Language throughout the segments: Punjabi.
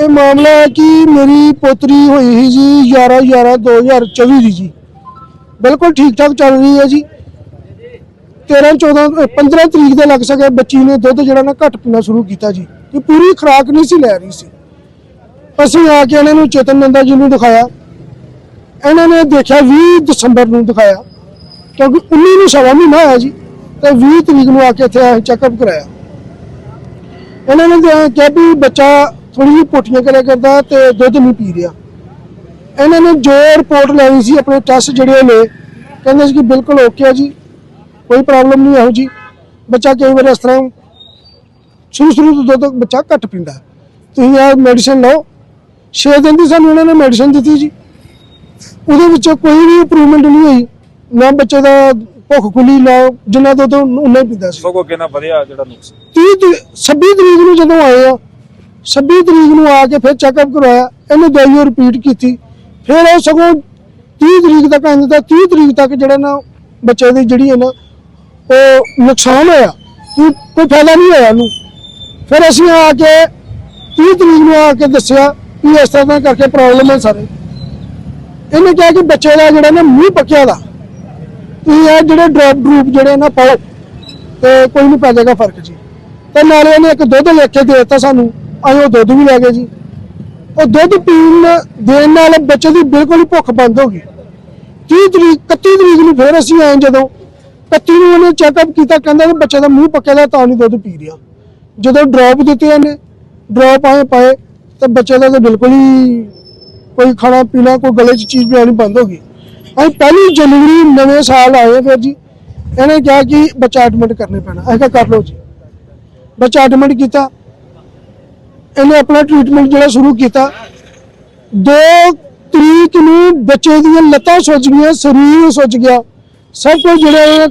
ਇਹ ਮਾਮਲਾ ਹੈ ਕਿ ਮੇਰੀ ਪੋਤਰੀ ਹੋਈ ਸੀ ਜੀ 11 11 2024 ਦੀ ਜੀ। ਬਿਲਕੁਲ ਠੀਕ ਠਾਕ ਚੱਲ ਰਹੀ ਹੈ ਜੀ। 13 14 ਅ, 15 ਤਰੀਕ ਦੇ ਲੱਗ ਸਕੇ ਬੱਚੀ ਨੇ ਦੁੱਧ ਜਿਹੜਾ ਨਾ ਘੱਟ ਪੀਣਾ ਸ਼ੁਰੂ ਕੀਤਾ ਜੀ। ਕਿ ਪੂਰੀ ਖੁਰਾਕ ਨਹੀਂ ਸੀ ਲੈ ਰਹੀ ਸੀ। ਅਸੀਂ ਆ ਕੇ ਇਹਨਾਂ ਨੂੰ ਚੇਤਨ ਨੰਦਾ ਜੀ ਨੂੰ ਦਿਖਾਇਆ। ਇਹਨਾਂ ਨੇ ਦੇਖਿਆ 20 ਦਸੰਬਰ ਨੂੰ ਦਿਖਾਇਆ। ਕਿਉਂਕਿ 19 ਨੂੰ ਸਵਾ ਮਹੀਨਾ ਹੋਇਆ ਜੀ ਤੇ 20 ਤਰੀਕ ਨੂੰ ਆ ਕੇ ਇੱਥੇ ਚੈੱਕਅਪ ਕਰਾਇਆ। ਇਹਨਾਂ ਨੇ ਕਿਹਾ ਵੀ ਬੱਚਾ ਥੋੜੀ ਜਿਹੀ ਪੋਟੀਆਂ ਕਰਿਆ ਕਰਦਾ ਤੇ ਦੁੱਧ ਨਹੀਂ ਪੀ ਰਿਹਾ। ਇਹਨਾਂ ਨੇ ਜੋ ਰਿਪੋਰਟ ਲੈਣੀ ਸੀ ਆਪਣੇ ਟੈਸਟ ਜਿਹੜੇ ਲਏ ਕਹਿੰਦੇ ਸੀ ਕਿ ਬਿਲਕੁਲ ਓਕੇ ਆ ਜੀ ਕੋਈ ਪ੍ਰੋਬਲਮ ਨਹੀਂ ਆਉ ਜੀ। ਬੱਚਾ ਕਈ ਵਾਰ ਇਸ ਤਰ੍ਹਾਂ ਸ਼ੁਰੂ ਸ਼ੁਰੂ ਤੋਂ ਦੁੱਧ ਬੱਚਾ ਘੱਟ ਪੀਂਦਾ। ਤੁਸੀਂ ਇਹ ਮੈਡੀਸਿਨ ਲਓ। 6 ਦਿਨ ਦੀ ਸਾਨੂੰ ਇਹਨਾਂ ਨੇ ਮੈਡੀਸਿਨ ਦਿੱਤੀ ਜੀ। ਉਹਦੇ ਵਿੱਚ ਕੋਈ ਵੀ ਇੰਪਰੂਵਮੈਂਟ ਨਹੀਂ ਹੋਈ। ਨਾ ਬੱਚੇ ਦਾ ਭੁੱਖ ਖੁੱਲੀ ਨਾ ਜਿੰਨਾ ਦੁੱਧ ਹੀ ਪੀਂਦਾ ਸੀ। ਸਗੋਂ ਅੱਗੇ ਨਾ ਵਧਿਆ ਜਿਹੜਾ ਨੁਕਸ 30 ਤਰੀ- 26 ਤਰੀਕ ਨੂੰ ਜਦੋਂ ਆਏ ਆ 26 ਤਰੀਕ ਨੂੰ ਆ ਕੇ ਫਿਰ ਚੈੱਕਅਪ ਕਰਵਾਇਆ, ਇਹਨੇ ਦਵਾਈ ਰਿਪੀਟ ਕੀਤੀ। ਫਿਰ ਉਹ ਸਗੋਂ 30 ਤਰੀਕ ਤੱਕ ਆਂਦੇ ਤਾਂ 30 ਤਰੀਕ ਤੱਕ ਜਿਹੜਾ ਨਾ ਬੱਚੇ ਦੀ ਜਿਹੜੀ ਹੈ ਨਾ, ਉਹ ਨੁਕਸਾਨ ਹੋਇਆ, ਕਿ ਕੋਈ ਫਾਇਦਾ ਨਹੀਂ ਹੋਇਆ ਉਹਨੂੰ। ਫਿਰ ਅਸੀਂ ਆ ਕੇ 30 ਤਰੀਕ ਨੂੰ ਆ ਕੇ ਦੱਸਿਆ ਕਿ ਇਸ ਤਰ੍ਹਾਂ ਕਰਕੇ ਪ੍ਰੋਬਲਮ ਹੈ ਸਾਰੇ। ਇਹਨੇ ਕਿਹਾ ਕਿ ਬੱਚੇ ਦਾ ਜਿਹੜਾ ਨਾ ਮੂੰਹ ਪੱਕਿਆ ਦਾ, ਤੁਸੀਂ ਇਹ ਜਿਹੜੇ ਡ੍ਰੌਪ ਡਰੂਪ ਜਿਹੜੇ ਨਾ ਪਾਓ, ਤੇ ਕੋਈ ਨਹੀਂ ਪੈ ਜਾਏਗਾ ਫ਼ਰਕ ਜੀ। ਤੇ ਨਾਲੇ ਇਹਨੇ ਇੱਕ ਦੁੱਧ ਲਿਖ ਕੇ ਦੇ ਦਿੱਤਾ ਸਾਨੂੰ ਅਸੀਂ ਉਹ ਦੁੱਧ ਵੀ ਲੈ ਗਏ ਜੀ। ਉਹ ਦੁੱਧ ਪੀਣ ਦੇਣ ਨਾਲ ਬੱਚੇ ਦੀ ਬਿਲਕੁਲ ਹੀ ਭੁੱਖ ਬੰਦ ਹੋ ਗਈ। 30 ਤਰੀਕ 31 ਤਰੀਕ ਨੂੰ ਫਿਰ ਅਸੀਂ ਆਏ ਜਦੋਂ 31 ਨੂੰ ਉਹਨੇ ਚੈੱਕਅਪ ਕੀਤਾ, ਕਹਿੰਦਾ ਕਿ ਬੱਚੇ ਦਾ ਮੂੰਹ ਪੱਕਿਆ ਦਾ ਤਾਂ ਨਹੀਂ ਦੁੱਧ ਪੀ ਰਿਹਾ। ਜਦੋਂ ਡ੍ਰੌਪ ਦਿੱਤੇ ਇਹਨੇ ਡ੍ਰੌਪ ਆਏ ਪਾਏ, ਤਾਂ ਬੱਚੇ ਦਾ ਤਾਂ ਬਿਲਕੁਲ ਹੀ ਕੋਈ ਖਾਣਾ ਪੀਣਾ, ਕੋਈ ਗਲੇ 'ਚ ਚੀਜ਼ ਪਿਆਣੀ ਬੰਦ ਹੋ ਗਈ। ਅਸੀਂ ਪਹਿਲੀ ਜਨਵਰੀ ਨਵੇਂ ਸਾਲ ਆਏ ਫਿਰ ਜੀ। ਇਹਨੇ ਕਿਹਾ ਕਿ ਬੱਚਾ ਐਡਮਿਟ ਕਰਨੇ ਪੈਣਾ। ਅਸੀਂ ਕਿਹਾ ਕਰ ਲਓ ਜੀ। ਬੱਚਾ ਐਡਮਿਟ ਕੀਤਾ। ਇਹਨੇ ਆਪਣਾ ਟ੍ਰੀਟਮੈਂਟ ਜਿਹੜਾ ਸ਼ੁਰੂ ਕੀਤਾ। 2 ਤਰੀਕ ਨੂੰ ਬੱਚੇ ਦੀਆਂ ਲੱਤਾਂ ਸੁੱਜ ਗਈਆਂ ਸਰੀਰ ਸੁੱਜ ਗਿਆ। ਸਭ ਕੁਝ ਜਿਹੜਾ ਹੈ,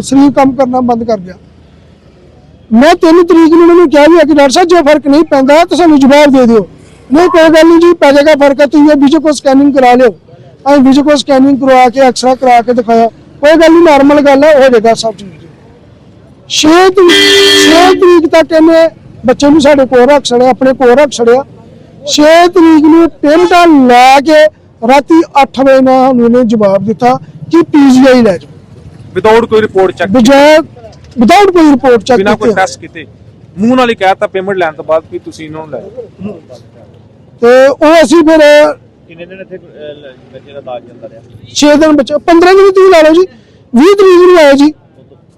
ਸਰੀਰ ਕੰਮ ਕਰਨਾ ਬੰਦ ਕਰ ਗਿਆ ਮੈਂ 3 ਤਰੀਕ ਨੂੰ ਮੈਨੂੰ ਕਿਹਾ ਵੀ ਹੈ ਕਿ ਡਾਕਟਰ ਸਾਹਿਬ ਜੇ ਫ਼ਰਕ ਨਹੀਂ ਪੈਂਦਾ ਤਾਂ ਸਾਨੂੰ ਜਵਾਬ ਦੇ ਦਿਓ। ਨਹੀਂ ਕੋਈ ਗੱਲ ਨਹੀਂ ਜੀ ਪੈ ਜਾਏਗਾ ਫ਼ਰਕ ਹੈ ਤੁਸੀਂ ਇਹ ਵੀਡੀਓ ਕੋ ਸਕੈਨਿੰਗ ਕਰਾ ਲਿਓ। ਅਸੀਂ ਵੀਡੀਓ ਕੋ ਸਕੈਨਿੰਗ ਕਰਵਾ ਕੇ ਐਕਸਰਾ ਕਰਾ ਕੇ ਦਿਖਾਇਆ। ਕੋਈ ਗੱਲ ਨਹੀਂ ਨਾਰਮਲ ਗੱਲ ਹੈ ਹੋ ਜਾਏਗਾ ਸਭ ਠੀਕ। ਜੀ 6 ਤਰੀਕ 6 ਤਰੀਕ ਤੱਕ ਇਹਨੇ ਬੱਚੇ ਨੂੰ ਸਾਡੇ ਕੋਲ ਰੱਖ ਛੜਿਆ ਆਪਣੇ ਕੋਲ ਰੱਖ ਛੜਿਆ 6 ਤਰੀਕ ਨੂੰ ਪੇਮੈਂਟਾਂ ਲਾ ਕੇ ਰਾਤੀ 8 ਵਜੇ ਨਾਲ ਇਹਨੇ ਜਵਾਬ ਦਿੱਤਾ ਕਿ ਪੀਜੀਆਈ ਲੈ ਜਾਓ। ਵਿਦਆਊਟ ਕੋਈ ਰਿਪੋਰਟ ਚੈੱਕ ਬਜਾਏ ਵਿਦਆਊਟ ਕੋਈ ਰਿਪੋਰਟ ਚੈੱਕ ਬਿਨਾ ਕੋਈ ਟੈਸਟ ਕੀਤੇ। ਮੂੰਹ ਨਾਲ ਹੀ ਕਹਿਤਾ ਪੇਮੈਂਟ ਲੈਣ ਤੋਂ ਬਾਅਦ ਵੀ ਤੁਸੀਂ ਇਹਨਾਂ ਨੂੰ ਲੈ ਜਾਓ। ਤੇ ਉਹ ਅਸੀਂ ਫਿਰ ਕਿੰਨੇ ਦਿਨ ਇੱਥੇ ਬੱਚੇ ਦਾ ਇਲਾਜ ਚੱਲਦਾ ਰਿਹਾ? 6 ਦਿਨ ਬੱਚੇ 15 ਦਿਨ ਤੁਸੀਂ ਲਾ ਲਓ ਜੀ 20 ਤਰੀਕ ਨੂੰ ਆਏ ਜੀ।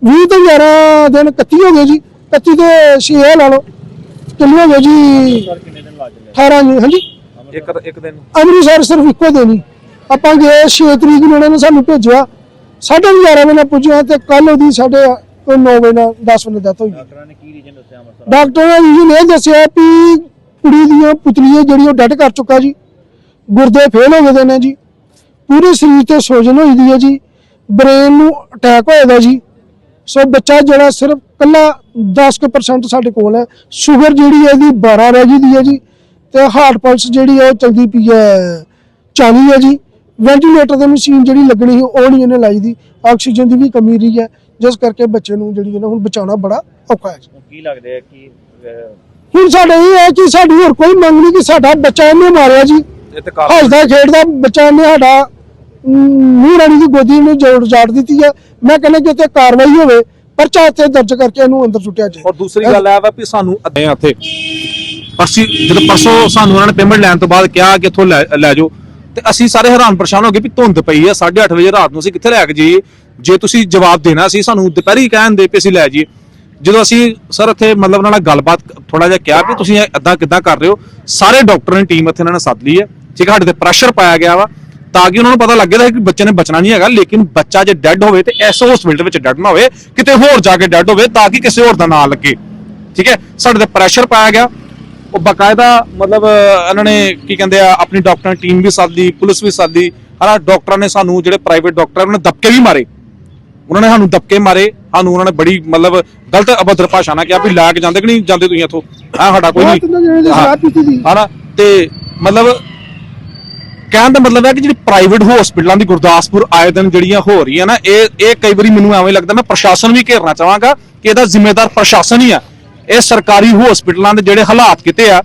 20 ਤੋਂ 11 ਦਿਨ 31 ਹੋ ਗਏ ਜੀ। 31 ਤੇ 6 ਲਾ ਲਓ। ਕਿੰਨੇ ਹੋ ਗਏ ਜੀ? ਕਿੰਨੇ ਦਿਨ ਇਲਾਜ ਚੱਲਿਆ 18 ਜੀ ਹਾਂਜੀ। ਇੱਕ ਇੱਕ ਦਿਨ। ਅੰਮ੍ਰਿਤਸਰ ਸਿਰਫ ਇੱਕੋ ਦਿਨ ਹੀ। ਆਪਾਂ ਗਏ 6 ਤਰੀਕ ਨੂੰ ਉਹਨਾਂ ਨੇ ਸਾਨੂੰ ਭੇਜਿਆ। ਸਾਢੇ 11 ਵਜੇ ਨਾਲ ਪੁੱਜਿਆ ਤੇ ਕੱਲ ਉਹਦੀ ਸਾਡੇ ਕੋਈ 9 ਵਜੇ ਨਾਲ 10 ਵਜੇ ਡੈਥ ਹੋਈ। ਡਾਕਟਰਾਂ ਨੇ ਕੀ ਰੀਜਨ ਦੱਸਿਆ ਅੰਮ੍ਰਿਤਸਰ? ਡਾਕਟਰਾਂ ਨੇ ਜੀ ਨੇ ਦੱਸਿਆ ਵੀ ਕੁੜੀ ਦੀਆਂ ਪੁਤਲੀਆਂ ਜਿਹੜੀ ਉਹ ਡੈਡ ਕਰ ਚੁੱਕਾ ਜੀ। ਗੁਰਦੇ ਫੇਲ ਹੋ ਗਏ ਦੇ ਨੇ ਜੀ। ਪੂਰੇ ਸਰੀਰ ਤੇ ਸੋਜਨ ਹੋਈ ਦੀ ਹੈ ਜੀ। ਬ੍ਰੇਨ ਨੂੰ ਅਟੈਕ ਹੋਇਆ ਦਾ ਜੀ। ਸੋ ਬੱਚਾ ਜਿਹੜਾ ਸਿਰਫ ਕੱਲਾ 10% ਸਾਡੇ ਕੋਲ ਹੈ। ਸ਼ੂਗਰ ਜਿਹੜੀ ਹੈ ਇਹਦੀ 12 ਰਹਿ ਗਈ ਦੀ ਹੈ ਜੀ। ਤੇ ਹਾਰਟ ਪਲਸ ਜਿਹੜੀ ਹੈ ਉਹ ਚਲਦੀ ਪਈ ਹੈ 40 ਹੈ ਜੀ। ਵੈਂਟੀਲੇਟਰ ਦੀ ਮਸ਼ੀਨ ਜਿਹੜੀ ਲੱਗਣੀ ਸੀ ਉਹ ਨਹੀਂ ਇਹਨੇ ਲਾਈ ਦੀ। ਆਕਸੀਜਨ ਦੀ ਵੀ ਕਮੀ ਰਹੀ ਹੈ। ਜਿਸ ਕਰਕੇ ਬੱਚੇ ਨੂੰ ਜਿਹੜੀ ਹੈ ਨਾ ਹੁਣ ਬਚਾਉਣਾ ਬੜਾ ਔਖਾ ਹੈ ਕੀ ਲੱਗਦਾ ਹੈ ਕਿ ਹੁਣ ਸਾਡੇ ਇਹ ਹੈ ਕਿ ਸਾਡੀ ਹੋਰ ਕੋਈ ਮੰਗ ਨਹੀਂ ਕਿ ਸਾਡਾ ਬੱਚਾ ਇਹਨੇ ਮਾਰਿਆ ਜੀ। ਹੱਸਦਾ ਖੇਡਦਾ ਬੱਚਾ ਇਹਨੇ ਸਾਡਾ ਮੂੰਹ ਰਾਣੀ ਦੀ ਗੋਦੀ ਨੂੰ ਜੋੜ ਜਾੜ ਦਿੱਤੀ ਹੈ। ਮੈਂ ਕਹਿੰਦਾ ਕਿ ਉੱਤੇ ਕਾਰਵਾਈ ਹੋਵੇ ਪਰਚਾ ਇੱਥੇ ਦਰਜ ਕਰਕੇ ਇਹਨੂੰ ਅੰਦਰ ਸੁੱਟਿਆ ਜਾਏ। ਔਰ ਦੂਸਰੀ ਗੱਲ ਇਹ ਵਾ ਵੀ ਸਾਨੂੰ ਅੱਗੇ ਉੱਥੇ ਪਰਸੀ ਜਦੋਂ ਪਰਸੋਂ ਸਾਨੂੰ ਉਹਨਾਂ ਨੇ ਪੇਮੈਂਟ ਲੈਣ ਤੋਂ ਬਾਅਦ ਕਿਹਾ ਕਿ ਇੱਥੋਂ ਲੈ ਲੈ ਜਾਓ, ਤੇ ਅਸੀਂ ਸਾਰੇ ਹੈਰਾਨ ਪਰੇਸ਼ਾਨ ਹੋ ਗਏ ਵੀ ਧੁੰਦ ਪਈ ਆ 8:30 ਵਜੇ ਰਾਤ ਨੂੰ ਅਸੀਂ ਕਿੱਥੇ ਲੈ ਕੇ ਜਾਈਏ? ਜੇ ਤੁਸੀਂ ਜਵਾਬ ਦੇਣਾ ਸੀ, ਸਾਨੂੰ ਦੁਪਹਿਰੀ ਕਹਿਣ ਦੇ ਵੀ ਅਸੀਂ ਲੈ ਜਾਈਏ। ਜਦੋਂ ਅਸੀਂ ਸਰ ਇੱਥੇ ਮਤਲਬ ਉਹਨਾਂ ਨਾਲ ਗੱਲਬਾਤ ਥੋੜਾ ਜਿਹਾ ਕਿਹਾ ਵੀ ਤੁਸੀਂ ਇਦਾਂ ਕਿੱਦਾਂ ਕਰ ਰਹੇ ਹੋ, ਸਾਰੇ ਡਾਕਟਰਾਂ ਦੀ ਟੀਮ ਇੱਥੇ ਇਹਨਾਂ ਨੇ ਸੱਦ ਲਈ ਹੈ। ਠੀਕ ਹੈ ਸਾਡੇ ਤੇ ਪ੍ਰੈਸ਼ਰ ਪਾਇਆ ਗਿਆ ਵਾ। ਤਾਂ ਕਿ ਉਹਨਾਂ ਨੂੰ ਪਤਾ ਲੱਗੇ ਕਿ ਬੱਚੇ ਨੇ ਬਚਣਾ ਨਹੀਂ ਹੈਗਾ ਲੇਕਿਨ ਬੱਚਾ ਜੇ ਡੈੱਡ ਹੋਵੇ ਤੇ ਐਸ ਹਸਪੀਟਲ ਵਿੱਚ ਡੈੱਡ ਨਾ ਹੋਵੇ ਕਿਤੇ ਹੋਰ ਜਾ ਕੇ ਡੈੱਡ ਹੋਵੇ ਤਾਂ ਕਿ ਕਿਸੇ ਹੋਰ ਦਾ ਨਾਂ ਲੱਗੇ। ਠੀਕ ਹੈ? ਸਾਡੇ ਤੇ ਪ੍ਰੈਸ਼ਰ ਪਾਇਆ ਗਿਆ। ਉਹ ਬਕਾਇਦਾ ਮਤਲਬ ਇਹਨਾਂ ਨੇ ਕੀ ਕਹਿੰਦੇ ਆ ਆਪਣੀ ਡਾਕਟਰਾਂ ਟੀਮ ਵੀ ਸੱਦੀ ਪੁਲਿਸ ਵੀ ਸੱਦੀ ਹਨਾ ਡਾਕਟਰਾਂ ਨੇ ਸਾਨੂੰ ਜਿਹੜੇ ਪ੍ਰਾਈਵੇਟ ਡਾਕਟਰ ਆ, ਉਹਨਾਂ ਨੇ ਦਬਕੇ ਵੀ ਮਾਰੇ। ਉਹਨਾਂ ਨੇ ਸਾਨੂੰ ਦਬਕੇ ਮਾਰੇ ਸਾਨੂੰ ਉਹਨਾਂ ਨੇ ਬੜੀ ਮਤਲਬ ਗਲਤ ਅਬਦਰ ਭਾਸ਼ਾ ਨਾਲ ਕਿਹਾ ਵੀ ਲੈ ਕੇ ਜਾਂਦੇ ਕਿ ਨਹੀਂ ਜਾਂਦੇ ਤੁਸੀਂ ਇੱਥੋਂ? ਆ ਸਾਡਾ ਕੋਈ ਨਹੀਂ। ਹਨਾ ਤੇ ਮਤਲਬ ਕਹਿਣ ਦਾ ਮਤਲਬ ਹੈ ਕਿ ਜਿਹੜੀ ਪ੍ਰਾਈਵੇਟ ਹਸਪੀਟਲਾਂ ਦੀ ਗੁਰਦਾਸਪੁਰ ਆਏ ਦਿਨ ਜਿਹੜੀਆਂ ਹੋ ਰਹੀਆਂ ਨਾ, ਇਹ ਇਹ ਕਈ ਵਾਰੀ ਮੈਨੂੰ ਐਵੇਂ ਲੱਗਦਾ, ਮੈਂ ਪ੍ਰਸ਼ਾਸਨ ਵੀ ਘੇਰਨਾ ਚਾਹਾਂਗਾ ਕਿ ਇਹਦਾ ਜ਼ਿੰਮੇਦਾਰ ਪ੍ਰਸ਼ਾਸਨ ਹੀ ਆ। ਇਹ ਸਰਕਾਰੀ ਹਸਪੀਟਲਾਂ ਦੇ ਜਿਹੜੇ ਹਾਲਾਤ ਕਿਤੇ ਆ,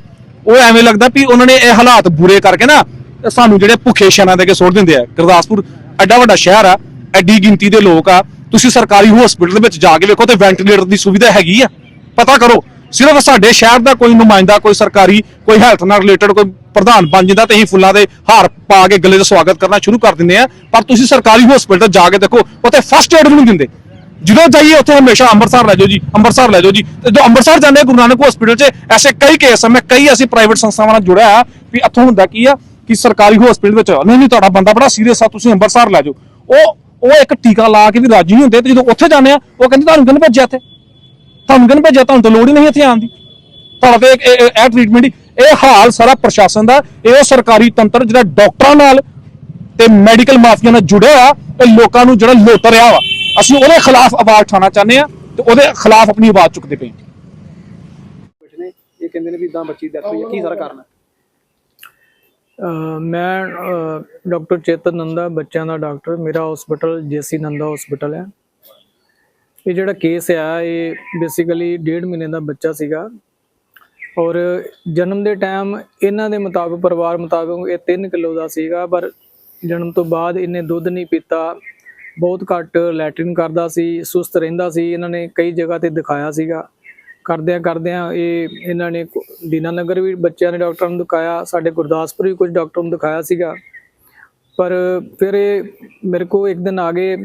ਉਹ ਐਵੇਂ ਲੱਗਦਾ ਵੀ ਉਹਨਾਂ ਨੇ ਇਹ ਹਾਲਾਤ ਬੁਰੇ ਕਰਕੇ ਨਾ, ਸਾਨੂੰ ਜਿਹੜੇ ਭੁੱਖੇ ਸ਼ਨਾਂ ਦੇ ਕੇ ਸੁੱਟ ਦਿੰਦੇ ਆ। ਗੁਰਦਾਸਪੁਰ ਐਡਾ ਵੱਡਾ ਸ਼ਹਿਰ ਆ, ਐਡੀ ਗਿਣਤੀ ਦੇ ਲੋਕ ਆ, ਤੁਸੀਂ ਸਰਕਾਰੀ ਹਸਪੀਟਲ ਦੇ ਵਿੱਚ ਜਾ ਕੇ ਵੇਖੋ ਤੇ ਵੈਂਟੀਲੇਟਰ ਦੀ ਸੁਵਿਧਾ ਹੈਗੀ ਆ। ਪਤਾ ਕਰੋ ਸਿਰਫ ਸਾਡੇ ਸ਼ਹਿਰ ਦਾ ਕੋਈ ਨੁਮਾਇੰਦਾ, ਕੋਈ ਸਰਕਾਰੀ, ਕੋਈ ਹੈਲਥ ਨਾਲ ਰਿਲੇਟਡ ਕੋਈ ਪ੍ਰਧਾਨ ਬਣ ਜਾਂਦਾ ਤੇ ਅਸੀਂ ਫੁੱਲਾਂ ਦੇ ਹਾਰ ਪਾ ਕੇ ਗੱਲੇ ਦਾ ਸਵਾਗਤ ਕਰਨਾ ਸ਼ੁਰੂ ਕਰ ਦਿੰਦੇ ਆ। ਪਰ ਤੁਸੀਂ ਸਰਕਾਰੀ ਹਸਪੀਟਲ ਜਾ ਕੇ ਦੇਖੋ, ਉੱਥੇ ਫਸਟ ਏਡ ਵੀ ਨਹੀਂ ਦਿੰਦੇ। ਜਦੋਂ ਜਾਈਏ ਉੱਥੇ ਹਮੇਸ਼ਾ ਅੰਮ੍ਰਿਤਸਰ ਲੈ ਜਾਓ ਜੀ, ਅੰਮ੍ਰਿਤਸਰ ਲੈ ਜਾਓ ਜੀ। ਤੇ ਜੋ ਅੰਮ੍ਰਿਤਸਰ ਜਾਂਦੇ ਆ, ਗੁਰੂ ਨਾਨਕ ਹਸਪੀਟਲ 'ਚ ਐਸੇ ਕਈ ਕੇਸ ਆ, ਮੈਂ ਕਈ ਅਸੀਂ ਪ੍ਰਾਈਵੇਟ ਸੰਸਥਾਵਾਂ ਨਾਲ ਜੁੜਿਆ ਆ ਵੀ ਇੱਥੋਂ ਹੁੰਦਾ ਕੀ ਆ ਕਿ ਸਰਕਾਰੀ ਹਸਪੀਟਲ ਵਿੱਚ, ਨਹੀਂ ਨਹੀਂ, ਤੁਹਾਡਾ ਬੰਦਾ ਬੜਾ ਸੀਰੀਅਸ ਆ, ਤੁਸੀਂ ਅੰਮ੍ਰਿਤਸਰ ਲੈ ਜਾਓ। ਉਹ ਉਹ ਇੱਕ ਟੀਕਾ ਲਾ ਕੇ ਵੀ ਰਾਜੀ ਨਹੀਂ ਹੁੰਦੇ ਤੇ ਜਦੋਂ ਉੱਥੇ ਜਾਂਦੇ ਆ, ਉਹ ਕਹਿੰਦੇ ਤੁਹਾਨੂੰ ਕਿਹਨੇ ਭੇਜਿਆ ਇੱਥੇ? ਤੁਹਾਨੂੰ ਕਿਹਨੇ ਭੇਜਿਆ? ਤੁਹਾਨੂੰ ਤਾਂ ਲੋੜ ਹੀ ਨਹੀਂ ਇੱਥੇ ਆਉਣ ਦੀ। ਤੁਹਾਡਾ ਤੇ ਇਹ- ਟ੍ਰੀਟਮੈਂਟ ਇਹ ਹਾਲ ਸਾਰਾ ਪ੍ਰਸ਼ਾਸਨ ਦਾ ਇਹ ਉਹ ਸਰਕਾਰੀ ਤੰਤਰ ਜਿਹੜਾ ਡਾਕਟਰਾਂ ਨਾਲ ਤੇ ਮੈਡੀਕਲ ਮਾਫੀਆ ਨਾਲ ਜੁੜਿਆ ਆ ਤੇ ਲੋਕਾਂ ਨੂੰ ਜਿਹੜਾ ਲੁੱਟ ਰਿਹਾ ਵਾ। ਅਸੀਂ ਉਹਦੇ ਖਿਲਾਫ ਆਵਾਜ਼ ਉਠਾਉਣਾ ਚਾਹੁੰਦੇ ਆ ਤੇ ਉਹਦੇ ਖਿਲਾਫ ਆਪਣੀ ਆਵਾਜ਼ ਚੁੱਕਦੇ ਪਏ ਹਾਂ। ਬੈਠੇ ਨੇ ਇਹ ਕਹਿੰਦੇ ਨੇ ਵੀ ਇਦਾਂ ਬੱਚੀ ਡੈਥ ਹੋਈ ਹੈ ਕੀ ਸਾਰਾ ਕਾਰਨ ਹੈ? ਅਹ ਮੈਂ ਡਾਕਟਰ ਚੇਤਨ ਨੰਦਾ ਬੱਚਿਆਂ ਦਾ ਡਾਕਟਰ। ਮੇਰਾ ਹਸਪੀਟਲ ਜੇਸੀ ਨੰਦਾ ਹਸਪੀਟਲ ਹੈ। ਇਹ ਜਿਹੜਾ ਕੇਸ ਆ, ਇਹ ਬੇਸਿਕਲੀ ਡੇਢ ਮਹੀਨੇ ਦਾ ਬੱਚਾ ਸੀਗਾ। ਔਰ ਜਨਮ ਦੇ ਟਾਈਮ ਇਹਨਾਂ ਦੇ ਮੁਤਾਬਕ, ਪਰਿਵਾਰ ਮੁਤਾਬਕ ਇਹ 3 ਕਿਲੋ ਦਾ ਸੀਗਾ, ਪਰ ਜਨਮ ਤੋਂ ਬਾਅਦ ਇਹਨੇ ਦੁੱਧ ਨਹੀਂ ਪੀਤਾ। ਬਹੁਤ ਘੱਟ ਲੈਟਰਿਨ ਕਰਦਾ ਸੀ, ਸੁਸਤ ਰਹਿੰਦਾ ਸੀ, ਇਹਨਾਂ ਨੇ ਕਈ ਜਗ੍ਹਾ ਤੇ ਦਿਖਾਇਆ ਸੀਗਾ। ਕਰਦਿਆਂ ਕਰਦਿਆਂ ਇਹ ਇਹਨਾਂ ਨੇ ਕੋ- ਦੀਨਾਨਗਰ ਵੀ ਬੱਚਿਆਂ ਨੇ ਡਾਕਟਰਾਂ ਨੂੰ ਦਿਖਾਇਆ, ਸਾਡੇ ਗੁਰਦਾਸਪੁਰ ਵੀ ਕੁਝ ਡਾਕਟਰਾਂ ਨੂੰ ਦਿਖਾਇਆ ਸੀਗਾ। ਪਰ ਫਿਰ ਇਹ ਮੇਰੇ ਕੋ ਇੱਕ ਦਿਨ ਆ ਗਏ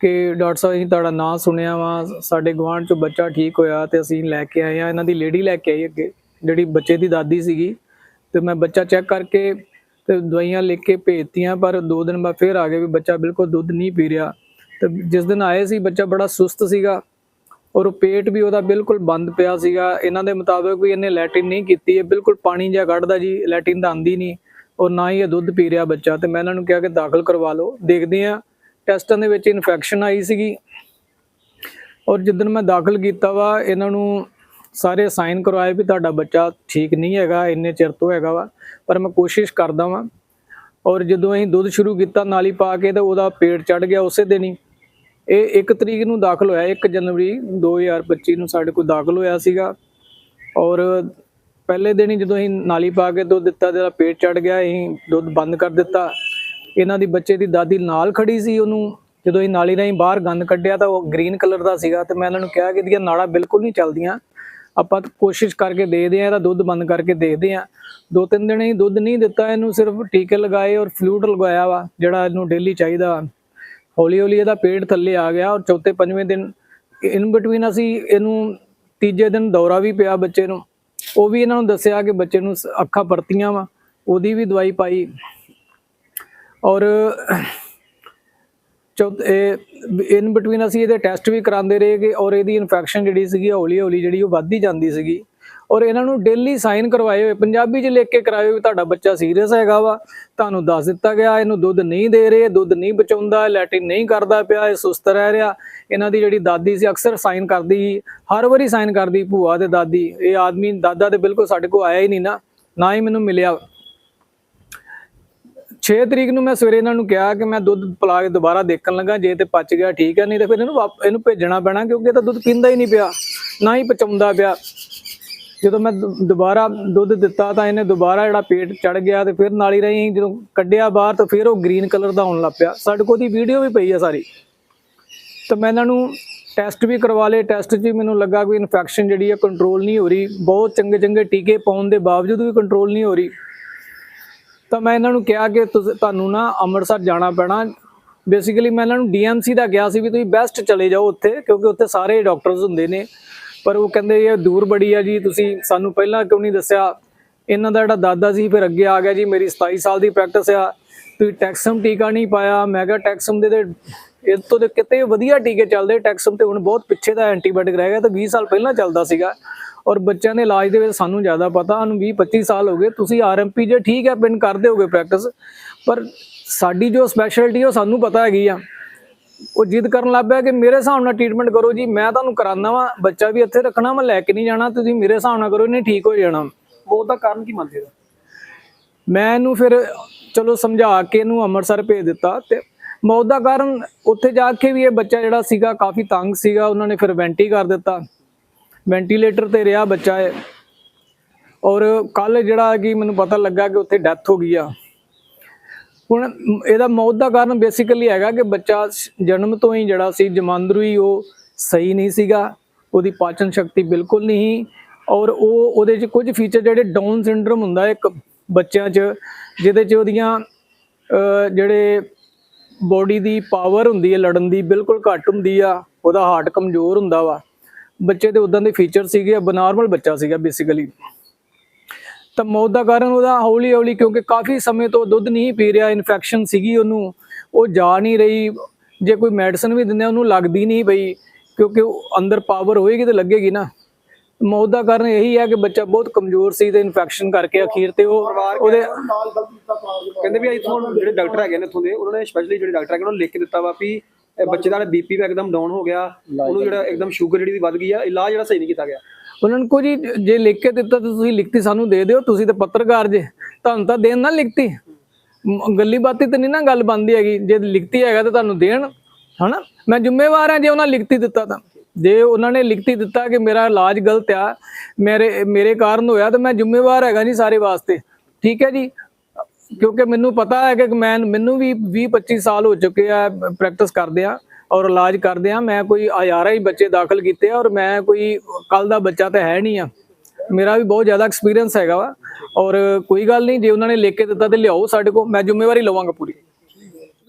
ਕਿ ਡਾਕਟਰ ਸਾਹਿਬ, ਅਸੀਂ ਤੁਹਾਡਾ ਨਾਂ ਸੁਣਿਆ ਵਾ। ਸਾਡੇ ਗਵਾਂਢ ਚੋਂ ਬੱਚਾ ਠੀਕ ਹੋਇਆ ਤੇ ਅਸੀਂ ਲੈ ਕੇ ਆਏ ਆ। ਇਹਨਾਂ ਦੀ ਲੇਡੀ ਲੈ ਕੇ ਆਈ ਅੱਗੇ, ਜਿਹੜੀ ਬੱਚੇ ਦੀ ਦਾਦੀ ਸੀਗੀ। ਤੇ ਮੈਂ ਬੱਚਾ ਚੈੱਕ ਕਰਕੇ ਤੇ ਦਵਾਈਆਂ ਲਿਖ ਕੇ ਭੇਜਤੀਆਂ, ਪਰ ਦੋ ਦਿਨ ਬਾਅਦ ਫਿਰ ਆ ਗਏ ਵੀ ਬੱਚਾ ਬਿਲਕੁਲ ਦੁੱਧ ਨਹੀਂ ਪੀ ਰਿਹਾ। ਤੇ ਜਿਸ ਦਿਨ ਆਏ ਸੀ, ਬੱਚਾ ਬੜਾ ਸੁਸਤ ਸੀਗਾ ਔਰ ਉਹ ਪੇਟ ਵੀ ਉਹਦਾ ਬਿਲਕੁਲ ਬੰਦ ਪਿਆ ਸੀਗਾ। ਇਹਨਾਂ ਦੇ ਮੁਤਾਬਕ ਵੀ ਇਹਨੇ ਲੈਟਿਨ ਨਹੀਂ ਕੀਤੀ, ਇਹ ਬਿਲਕੁਲ ਪਾਣੀ ਜਿਹਾ ਕੱਢਦਾ ਜੀ, ਲੈਟਿਨ ਤਾਂ ਆਂਦੀ ਨਹੀਂ ਔਰ ਨਾ ਹੀ ਇਹ ਦੁੱਧ ਪੀ ਰਿਹਾ ਬੱਚਾ। ਤੇ ਮੈਂ ਇਹਨਾਂ ਨੂੰ ਕਿਹਾ ਕਿ ਦਾਖਲ ਕਰਵਾ ਲਓ। ਦੇਖਦੇ ਆ ਟੈਸਟਾਂ ਦੇ ਵਿੱਚ ਇਨਫੈਕਸ਼ਨ ਆਈ ਸੀਗੀ। ਔਰ ਜਿੱਦਣ ਮੈਂ ਦਾਖਲ ਕੀਤਾ ਵਾ, ਇਹਨਾਂ ਨੂੰ ਸਾਰੇ ਸਾਈਨ ਕਰਵਾਏ ਵੀ ਤੁਹਾਡਾ ਬੱਚਾ ਠੀਕ ਨਹੀਂ ਹੈਗਾ, ਇੰਨੇ ਚਿਰ ਤੋਂ ਹੈਗਾ ਵਾ, ਪਰ ਮੈਂ ਕੋਸ਼ਿਸ਼ ਕਰਦਾ ਵਾਂ। ਔਰ ਜਦੋਂ ਅਸੀਂ ਦੁੱਧ ਸ਼ੁਰੂ ਕੀਤਾ, ਨਾਲੀ ਪਾ ਕੇ ਤੇ ਉਹਦਾ ਪੇਟ ਚੜ ਗਿਆ ਉਸੇ ਦਿਨ ਹੀ। ਇਹ 1 ਤਰੀਕ ਨੂੰ ਦਾਖਲ ਹੋਇਆ 1 ਜਨਵਰੀ 2025 ਨੂੰ ਸਾਡੇ ਕੋਲ ਦਾਖਲ ਹੋਇਆ ਸੀਗਾ। ਔਰ ਪਹਿਲੇ ਦਿਨ ਹੀ ਜਦੋਂ ਅਸੀਂ ਨਾਲੀ ਪਾ ਕੇ ਦੁੱਧ ਦਿੱਤਾ ਤੇ ਉਹਦਾ ਪੇਟ ਚੜ ਗਿਆ, ਅਸੀਂ ਦੁੱਧ ਬੰਦ ਕਰ ਦਿੱਤਾ। ਇਹਨਾਂ ਦੀ ਬੱਚੇ ਦੀ ਦਾਦੀ ਨਾਲ ਖੜੀ ਸੀ ਉਹਨੂੰ। ਜਦੋਂ ਇਹ ਨਾਲੀ ਰਾਹੀਂ ਬਾਹਰ ਗੰਦ ਕੱਢਿਆ ਤਾਂ ਉਹ ਗ੍ਰੀਨ ਕਲਰ ਦਾ ਸੀਗਾ ਤੇ ਮੈਂ ਇਹਨਾਂ ਨੂੰ ਕਿਹਾ ਕਿ ਇਹਦੀਆਂ ਨਾੜਾਂ ਬਿਲਕੁਲ ਨਹੀਂ ਚੱਲਦੀਆਂ। ਆਪਾਂ ਕੋਸ਼ਿਸ਼ ਕਰਕੇ ਦੇਖਦੇ ਆ ਇਹਦਾ ਦੁੱਧ ਬੰਦ ਕਰਕੇ ਦੇਖਦੇ ਆ ਦੋ ਤਿੰਨ ਦਿਨ ਹੀ ਦੁੱਧ ਨਹੀਂ ਦਿੱਤਾ, ਇਹਨੂੰ ਸਿਰਫ ਟੀਕੇ ਲਗਾਏ ਔਰ ਫਲੂਇਡ ਲਗਾਇਆ ਵਾ, ਜਿਹੜਾ ਇਹਨੂੰ ਡੇਲੀ ਚਾਹੀਦਾ। ਹੌਲੀ ਹੌਲੀ ਇਹਦਾ ਪੇਟ ਥੱਲੇ ਆ ਗਿਆ ਔਰ ਚੌਥੇ ਪੰਜਵੇਂ ਦਿਨ ਇਨ ਬਿਟਵੀਨ ਅਸੀਂ ਇਹਨੂੰ ਤੀਜੇ ਦਿਨ ਦੌਰਾ ਵੀ ਪਿਆ ਬੱਚੇ ਨੂੰ। ਉਹ ਵੀ ਇਹਨਾਂ ਨੂੰ ਦੱਸਿਆ ਕਿ ਬੱਚੇ ਨੂੰ ਸ- ਅੱਖਾਂ ਪਰਤੀਆਂ ਵਾ, ਉਹਦੀ ਵੀ ਦਵਾਈ ਪਾਈ। ਔਰ ਚੌਥੇ ਇਨ ਬਿਟਵੀਨ ਅਸੀਂ ਇਹਦੇ ਟੈਸਟ ਵੀ ਕਰਾਉਂਦੇ ਰਹੇਗੇ ਔਰ ਇਹਦੀ ਇਨਫੈਕਸ਼ਨ ਜਿਹੜੀ ਸੀਗੀ ਹੌਲੀ ਹੌਲੀ ਜਿਹੜੀ ਉਹ ਵੱਧਦੀ ਜਾਂਦੀ ਸੀਗੀ। ਔਰ ਇਹਨਾਂ ਨੂੰ ਡੇਲੀ ਸਾਈਨ ਕਰਵਾਏ ਹੋਏ, ਪੰਜਾਬੀ 'ਚ ਲਿਖ ਕੇ ਕਰਾਏ ਹੋਏ ਤੁਹਾਡਾ ਬੱਚਾ ਸੀਰੀਅਸ ਹੈਗਾ ਵਾ, ਤੁਹਾਨੂੰ ਦੱਸ ਦਿੱਤਾ ਗਿਆ, ਇਹਨੂੰ ਦੁੱਧ ਨਹੀਂ ਦੇ ਰਹੇ, ਦੁੱਧ ਨਹੀਂ ਬਚਾਉਂਦਾ ਲੈਟਿਨ ਨਹੀਂ ਕਰਦਾ ਪਿਆ, ਇਹ ਸੁਸਤ ਰਹਿ ਰਿਹਾ। ਇਹਨਾਂ ਦੀ ਜਿਹੜੀ ਦਾਦੀ ਸੀ, ਅਕਸਰ ਸਾਈਨ ਕਰਦੀ ਸੀ, ਹਰ ਵਾਰੀ ਸਾਈਨ ਕਰਦੀ ਭੂਆ ਤੇ ਦਾਦੀ। ਇਹ ਆਦਮੀ, ਦਾਦਾ ਤੇ ਬਿਲਕੁਲ ਸਾਡੇ ਕੋਲ ਆਇਆ ਹੀ ਨਹੀਂ ਨਾ ਨਾ ਹੀ ਮੈਨੂੰ ਮਿਲਿਆ। 6 ਤਰੀਕ ਨੂੰ ਮੈਂ ਸਵੇਰੇ ਇਹਨਾਂ ਨੂੰ ਕਿਹਾ ਕਿ ਮੈਂ ਦੁੱਧ ਪਿਲਾ ਕੇ ਦੁਬਾਰਾ ਦੇਖਣ ਲੱਗਾ, ਜੇ ਤੇ ਪਚ ਗਿਆ ਠੀਕ ਹੈ, ਨਹੀਂ ਤਾਂ ਫਿਰ ਇਹਨੂੰ ਵਾਪ- ਇਹਨੂੰ ਭੇਜਣਾ ਪੈਣਾ ਕਿਉਂਕਿ ਇਹ ਤਾਂ ਦੁੱਧ ਪੀਂਦਾ ਹੀ ਨਹੀਂ ਪਿਆ, ਨਾ ਹੀ ਪਚਾਉਂਦਾ ਪਿਆ। ਜਦੋਂ ਮੈਂ ਦੁ- ਦੁਬਾਰਾ ਦੁੱਧ ਦਿੱਤਾ ਤਾਂ ਇਹਨੇ ਦੁਬਾਰਾ ਜਿਹੜਾ ਪੇਟ ਚੜ ਗਿਆ ਤੇ ਫਿਰ ਨਾਲ ਹੀ ਰਹੀ, ਜਦੋਂ ਕੱਢਿਆ ਬਾਹਰ ਤਾਂ ਫਿਰ ਉਹ ਗ੍ਰੀਨ ਕਲਰ ਦਾ ਹੋਣ ਲੱਗ ਪਿਆ। ਸਾਡੇ ਕੋਲ ਦੀ ਵੀਡੀਓ ਵੀ ਪਈ ਆ ਸਾਰੀ। ਤਾਂ ਮੈਂ ਇਹਨਾਂ ਨੂੰ ਟੈਸਟ ਵੀ ਕਰਵਾ ਲਏ, ਟੈਸਟ 'ਚ ਵੀ ਮੈਨੂੰ ਲੱਗਾ ਕੋਈ ਇਨਫੈਕਸ਼ਨ ਜਿਹੜੀ ਹੈ ਕੰਟਰੋਲ ਨਹੀਂ ਹੋ ਰਹੀ। ਬਹੁਤ ਚੰਗੇ ਚੰਗੇ ਟੀਕੇ ਪਾਉਣ ਦੇ ਬਾਵਜੂਦ ਵੀ ਕੰਟਰੋਲ ਨਹੀਂ ਹੋ ਰਹੀ। ਤਾਂ ਮੈਂ ਇਹਨਾਂ ਨੂੰ ਕਿਹਾ ਕਿ ਤੁਹਾਨੂੰ ਨਾ ਅੰਮ੍ਰਿਤਸਰ ਜਾਣਾ ਪੈਣਾ। ਬੇਸਿਕਲੀ ਮੈਂ ਇਹਨਾਂ ਨੂੰ ਡੀਐਮਸੀ ਦਾ ਗਿਆ ਸੀ ਵੀ ਤੁਸੀਂ ਬੈਸਟ ਚਲੇ ਜਾਓ ਉੱਥੇ, ਕਿਉਂਕਿ ਉੱਥੇ ਸਾਰੇ ਡਾਕਟਰਸ ਹੁੰਦੇ ਨੇ। ਪਰ ਉਹ ਕਹਿੰਦੇ ਇਹ ਦੂਰ ਬੜੀ ਆ ਜੀ, ਤੁਸੀਂ ਸਾਨੂੰ ਪਹਿਲਾਂ ਕਿਉਂ ਨਹੀਂ ਦੱਸਿਆ? ਇਹਨਾਂ ਦਾ ਜਿਹੜਾ ਦਾਦਾ ਸੀ ਫਿਰ ਅੱਗੇ ਆ ਗਿਆ ਜੀ, ਮੇਰੀ 27 ਸਾਲ ਦੀ ਪ੍ਰੈਕਟਿਸ ਆ। ਤੁਸੀਂ ਟੈਕਸਮ ਟੀਕਾ ਨਹੀਂ ਪਾਇਆ। ਮੈਂ ਕਿਹਾ ਟੈਕਸਮ ਦੇ ਤੇ ਇਹ ਤੋਂ ਤੇ ਕਿਤੇ ਵਧੀਆ ਟੀਕੇ ਚੱਲਦੇ। ਟੈਕਸਮ ਤੇ ਹੁਣ ਬਹੁਤ ਪਿੱਛੇ ਦਾ ਐਂਟੀਬਾਇਓਟਿਕ ਰਹਿ ਗਿਆ, ਤਾਂ 20 ਸਾਲ ਪਹਿਲਾਂ ਚੱਲਦਾ ਸੀਗਾ। ਔਰ ਬੱਚਿਆਂ ਦੇ ਇਲਾਜ ਦੇ ਵਿੱਚ ਸਾਨੂੰ ਜ਼ਿਆਦਾ ਪਤਾ ਸਾਨੂੰ 20 25 ਸਾਲ ਹੋ ਗਏ ਤੁਸੀਂ ਆਰਐਮਪੀ ਜੇ ਠੀਕ ਹੈ ਪਿੰਨ ਕਰਦੇ ਹੋਗੇ ਪ੍ਰੈਕਟਿਸ ਪਰ ਸਾਡੀ ਜੋ ਸਪੈਸ਼ਲਿਟੀ ਉਹ ਸਾਨੂੰ ਪਤਾ ਹੈਗੀ ਆ। ਉਹ ਜਿੱਦ ਕਰਨ ਲੱਗ ਪਿਆ ਕਿ ਮੇਰੇ ਹਿਸਾਬ ਨਾਲ ਟ੍ਰੀਟਮੈਂਟ ਕਰੋ ਜੀ ਮੈਂ ਤੁਹਾਨੂੰ ਕਰਾਉਣਾ ਵਾ ਬੱਚਾ ਵੀ ਇੱਥੇ ਰੱਖਣਾ ਮੈਂ ਲੈ ਕੇ ਨਹੀਂ ਜਾਣਾ ਤੁਸੀਂ ਮੇਰੇ ਹਿਸਾਬ ਨਾਲ ਕਰੋ ਇਹਨੇ ਠੀਕ ਹੋ ਜਾਣਾ। ਮੌਤ ਦਾ ਕਾਰਨ ਕੀ ਮੰਨਦੇ ਹੋ? ਮੈਂ ਇਹਨੂੰ ਫਿਰ ਚਲੋ ਸਮਝਾ ਕੇ ਇਹਨੂੰ ਅੰਮ੍ਰਿਤਸਰ ਭੇਜ ਦਿੱਤਾ ਤੇ ਮੌਤ ਦਾ ਕਾਰਨ ਉੱਥੇ ਜਾ ਕੇ ਵੀ ਇਹ ਬੱਚਾ ਜਿਹੜਾ ਸੀਗਾ ਕਾਫੀ ਤੰਗ ਸੀਗਾ ਉਹਨਾਂ ਨੇ ਫਿਰ ਵੈਂਟੀ ਕਰ ਦਿੱਤਾ। ਵੈਂਟੀਲੇਟਰ ਤੇ ਰਿਹਾ ਬੱਚਾ ਹੈ ਔਰ ਕੱਲ ਜਿਹੜਾ ਕਿ ਮੈਨੂੰ ਪਤਾ ਲੱਗਾ ਕਿ ਉੱਥੇ ਡੈਥ ਹੋ ਗਈ ਆ। ਹੁਣ ਇਹਦਾ ਮੌਤ ਦਾ ਕਾਰਨ ਬੇਸਿਕਲੀ ਹੈਗਾ ਕਿ ਬੱਚਾ ਜਨਮ ਤੋਂ ਹੀ ਜਿਹੜਾ ਸੀ, ਜਮਾਂਦਰੂ ਹੀ ਉਹ ਸਹੀ ਨਹੀਂ ਸੀਗਾ। ਉਹਦੀ ਪਾਚਨ ਸ਼ਕਤੀ ਬਿਲਕੁਲ ਨਹੀਂ ਔਰ ਉਹ ਉਹਦੇ 'ਚ ਕੁਝ ਫੀਚਰ ਜਿਹੜੇ ਡਾਊਨ ਸਿੰਡਰਮ ਹੁੰਦਾ ਇੱਕ ਬੱਚਿਆਂ 'ਚ, ਜਿਹਦੇ 'ਚ ਉਹਦੀਆਂ ਜਿਹੜੇ ਬੋਡੀ ਦੀ ਪਾਵਰ ਹੁੰਦੀ ਹੈ, ਲੜਨ ਦੀ ਬਿਲਕੁਲ ਘੱਟ ਹੁੰਦੀ ਆ। ਉਹਦਾ ਹਾਰਟ ਕਮਜ਼ੋਰ ਹੁੰਦਾ ਵਾ। ਬੱਚੇ ਦੇ ਉਦਾਂ ਦੇ ਫੀਚਰ ਸੀਗੇ ਬਨਾਰਮਲ ਬੱਚਾ ਸੀਗਾ ਬੇਸਿਕਲੀ ਤਾਂ ਮੌਤ ਦਾ ਕਾਰਨ ਉਹਦਾ ਹੌਲੀ ਹੌਲੀ ਕਿਉਂਕਿ ਕਾਫੀ ਸਮੇਂ ਤੋਂ ਦੁੱਧ ਨਹੀਂ ਪੀ ਰਿਹਾ ਇਨਫੈਕਸ਼ਨ ਸੀਗੀ ਉਹਨੂੰ ਉਹ ਜਾ ਨਹੀਂ ਰਹੀ। ਜੇ ਕੋਈ ਮੈਡੀਸਨ ਵੀ ਦਿੰਦੇ ਆ ਉਹਨੂੰ ਲੱਗਦੀ ਨਹੀਂ ਪਈ ਕਿਉਂਕਿ ਉਹ ਅੰਦਰ ਪਾਵਰ ਹੋਏਗੀ ਤੇ ਲੱਗੇਗੀ ਨਾ। ਮੌਤ ਦਾ ਕਾਰਨ ਇਹੀ ਹੈ ਕਿ ਬੱਚਾ ਬਹੁਤ ਕਮਜ਼ੋਰ ਸੀ ਤੇ ਇਨਫੈਕਸ਼ਨ ਕਰਕੇ ਅਖੀਰ ਤੇ ਉਹ ਉਹਦੇ ਕਹਿੰਦੇ ਵੀ ਇਥੋਂ ਜਿਹੜੇ ਡਾਕਟਰ ਹੈਗੇ ਨੇ ਇਥੋਂ ਦੇ ਉਹਨਾਂ ਨੇ ਸਪੈਸ਼ਲੀ ਜਿਹੜੇ ਡਾਕਟਰ ਹੈਗੇ ਉਹਨਾਂ ਨੇ ਲਿਖ ਕੇ ਦਿੱਤਾ ਵਾ ਵੀ ਇਹ ਬੱਚੇ ਦਾ ਬੀਪੀ ਵੀ ਇੱਕਦਮ ਡਾਊਨ ਹੋ ਗਿਆ ਉਹਨੂੰ ਜਿਹੜਾ ਇੱਕਦਮ ਸ਼ੂਗਰ ਜਿਹੜੀ ਦੀ ਵੱਧ ਗਈ ਆ ਇਲਾਜ ਜਿਹੜਾ ਸਹੀ ਨਹੀਂ ਕੀਤਾ ਗਿਆ। ਉਹਨਾਂ ਨੂੰ ਕੋਈ ਜੇ ਲਿਖ ਕੇ ਦਿੱਤਾ ਤਾਂ ਤੁਸੀਂ ਲਿਖਤੀ ਸਾਨੂੰ ਦੇ ਦਿਓ ਤੁਸੀਂ ਤਾਂ ਪੱਤਰਕਾਰ ਜੇ ਤੁਹਾਨੂੰ ਤਾਂ ਦੇਣ ਨਾ ਲਿਖਤੀ। ਗੱਲੀ ਬਾਤੀ ਤੇ ਨਹੀਂ ਨਾ ਗੱਲ ਬੰਦੀ ਹੈਗੀ ਜੇ ਲਿਖਤੀ ਹੈਗਾ ਤਾਂ ਤੁਹਾਨੂੰ ਦੇਣ ਹਨਾ? ਮੈਂ ਜ਼ਿੰਮੇਵਾਰ ਹਾਂ ਜੇ ਉਹਨਾਂ ਲਿਖਤੀ ਦਿੱਤਾ ਤਾਂ। ਜੇ ਉਹਨਾਂ ਨੇ ਲਿਖਤੀ ਦਿੱਤਾ ਕਿ ਮੇਰਾ ਇਲਾਜ ਗਲਤ ਆ ਮੇਰੇ ਮੇਰੇ ਕਾਰਨ ਹੋਇਆ ਤਾਂ ਮੈਂ ਜ਼ਿੰਮੇਵਾਰ ਹੈਗਾ ਜੀ ਸਾਰੇ ਵਾਸਤੇ। ਠੀਕ ਹੈ ਜੀ? ਕਿਉਂਕਿ ਮੈਨੂੰ ਪਤਾ ਹੈ ਕਿ ਮੈਂ, ਮੈਨੂੰ ਵੀ 20 25 ਸਾਲ ਹੋ ਚੁੱਕੇ ਆ ਪ੍ਰੈਕਟਿਸ ਕਰਦੇ ਆ ਔਰ ਇਲਾਜ ਕਰਦੇ ਆ। ਮੈਂ ਕੋਈ ਹਜ਼ਾਰਾਂ ਹੀ ਬੱਚੇ ਦਾਖਲ ਕੀਤੇ ਔਰ ਮੈਂ ਕੋਈ ਕੱਲ ਦਾ ਬੱਚਾ ਤਾਂ ਹੈ ਨਹੀਂ ਆ। ਮੇਰਾ ਵੀ ਬਹੁਤ ਜ਼ਿਆਦਾ ਐਕਸਪੀਰੀਅੰਸ ਹੈਗਾ ਵਾ ਔਰ ਕੋਈ ਗੱਲ ਨਹੀਂ, ਜੇ ਉਹਨਾਂ ਨੇ ਲਿਖ ਕੇ ਦਿੱਤਾ ਤੇ ਲਿਆਓ ਸਾਡੇ ਕੋਲ, ਮੈਂ ਜ਼ਿੰਮੇਵਾਰੀ ਲਵਾਂਗਾ ਪੂਰੀ।